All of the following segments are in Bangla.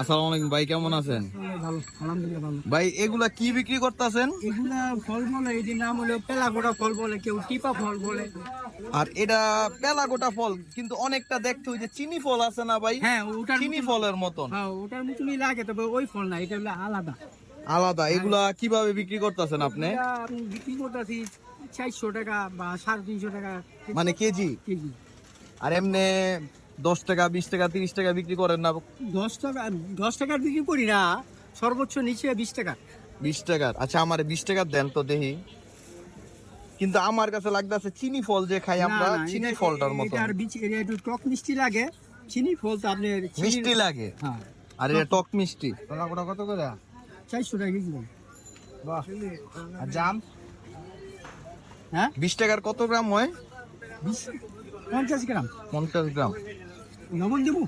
আসসালামু আলাইকুম ভাই কেমন আছেন? ভাই এগুলা কি বিক্রি করতেছেন? এগুলা ফল বলে এটির নাম হলো পেলাগোড়া ফল বলে কেউ টিপা ফল বলে। আর এটা পেলা গোটা ফল কিন্তু অনেকটা দেখতে ওই যে চিনি ফল আছে না ভাই? হ্যাঁ ওটার চিনি ফলের মতন। হ্যাঁ ওটার মতনই লাগে তবে ওই ফল না এটা হলো আলাদা। আলাদা এগুলা কীভাবে বিক্রি করতেছেন আপনি? বিক্রি করতেছি চারশো টাকা বা সাড়ে তিনশো টাকা। মানে কেজি? কেজি। আর এমনি দশ টাকা বিশ টাকা তিরিশ টাকা বিক্রি করেন না। দশ টাকা দশ টাকার বিক্রি করি না সর্বোচ্চ নিচে বিশ টাকা। বিশ টাকার? আচ্ছা আমার বিশ টাকার দেন তো দেখি। কিন্তু আমার কাছে লাগতেছে চিনি ফল যে খাই আমরা চিনি ফলটার মতো এটার বিচি একটু টক মিষ্টি লাগে। চিনি ফল তো আপনি মিষ্টি লাগে? হ্যাঁ। আর এটা টক মিষ্টি। কত করে? চারশো টাকা কেজি বাহ। আর জাম? হ্যাঁ? বিশ টাকার কত গ্রাম হয়? পঞ্চাশ গ্রাম। পঞ্চাশ গ্রাম। লবণ দেবো?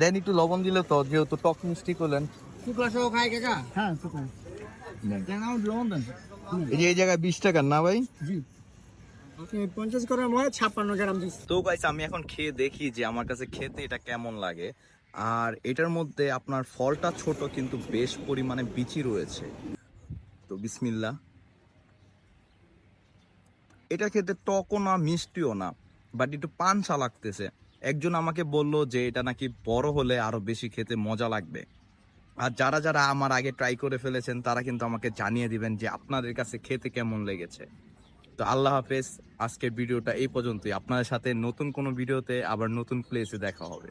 দেন একটু লবণ দিলে তো যেহেতু টক মিষ্টি করলেন। শুক্লা সহ খাই কাকা? হ্যাঁ শুকান লবণ দেন। এই যে এই জায়গায় বিশ টাকার না ভাই? জি। পঞ্চাশ গ্রাম হয় ছাপ্পান্ন গ্রাম তো গাইস আমি এখন খেয়ে দেখি যে আমার কাছে খেতে এটা কেমন লাগে। আর এটার মধ্যে আপনার ফলটা ছোট কিন্তু বেশ পরিমাণে বিচি রয়েছে। তো বিসমিল্লা এটা খেতে টকও না, মিষ্টিও না বাট একটু পানসা লাগতেছে। একজন আমাকে বলল যে এটা নাকি বড় হলে আরও বেশি খেতে মজা লাগবে। আর যারা যারা আমার আগে ট্রাই করে ফেলেছেন, তারা কিন্তু আমাকে জানিয়ে দিবেন যে আপনাদের কাছে খেতে কেমন লেগেছে। তো আল্লাহ হাফেজ, আজকের ভিডিওটা এই পর্যন্তই। আপনাদের সাথে নতুন কোনো ভিডিওতে আবার নতুন প্লেসে দেখা হবে।